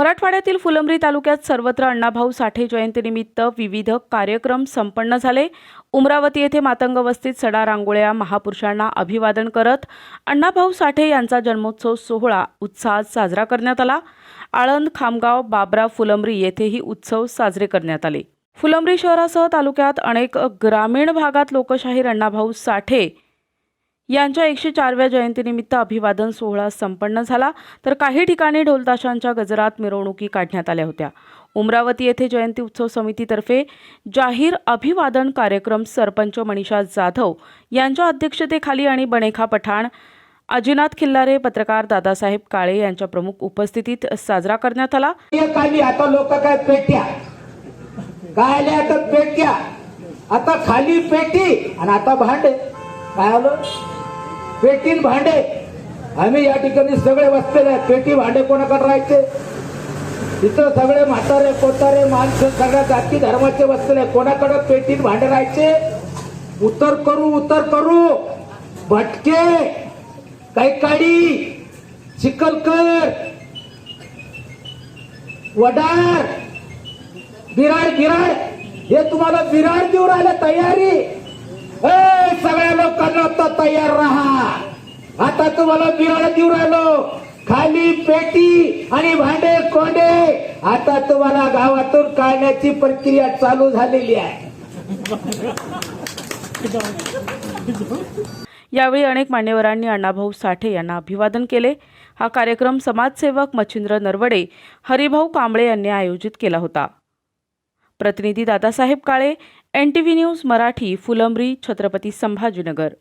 मराठवाड्यातील फुलंब्री तालुक्यात सर्वत्र अण्णाभाऊ साठे जयंतीनिमित्त विविध कार्यक्रम संपन्न झाले. उमरावती येथे मातंग वस्तीत सडा रांगोळ्या महापुरुषांना अभिवादन करत अण्णाभाऊ साठे यांचा जन्मोत्सव सोहळा उत्साहात साजरा करण्यात आला. आळंद खामगाव बाबरा फुलंब्री येथेही उत्सव साजरे करण्यात आले. फुलंब्री शहरासह तालुक्यात अनेक ग्रामीण भागात लोकशाहीर अण्णाभाऊ साठे यांच्या एकशे चारव्या जयंतीनिमित्त अभिवादन सोहळा संपन्न झाला. तर काही ठिकाणी ढोलताशांच्या गजरात मिरवणुकी काढण्यात आल्या होत्या. उमरावती येथे जयंती उत्सव समितीतर्फे जाहीर अभिवादन कार्यक्रम सरपंच मनीषा जाधव यांच्या अध्यक्षतेखाली आणि बणेखा पठाण अजिनाथ खिल्लारे पत्रकार दादासाहेब काळे यांच्या प्रमुख उपस्थितीत साजरा करण्यात आला. आता लोक काय पेट्या काय आता पेट्या आता खाली पेटी आणि आता भांडे. काय आलं? पेटी भांडे. आम्ही या ठिकाणी सगळे बसलेले आहेत. पेटी भांडे कोणाकडे राहायचे? इथं सगळे म्हातारे कोतारे माणसं सगळ्या जाती धर्माचे बसलेले कोणाकडे पेटीत भांडे राहायचे? उत्तर करू उत्तर करू. भटके. कैकाडी चिखलकर वडार. बिराड बिराड हे तुम्हाला बिराड देऊ राहिलं तयारी. सगळ्या लोक. आता तुम्हाला बिराड देऊ राहिलो खाली पेटी आणि भांडे कोंडे आता तुम्हाला गावातून काढण्याची प्रक्रिया चालू झालेली आहे. यावेळी अनेक मान्यवरांनी अण्णाभाऊ साठे यांना अभिवादन केले. हा कार्यक्रम समाजसेवक मच्छिंद्र नरवडे हरिभाऊ कांबळे यांनी आयोजित केला होता. प्रतिनिधी Dadasaheb Kale N T V news Marathi Phulambri Chhatrapati Sambhajinagar.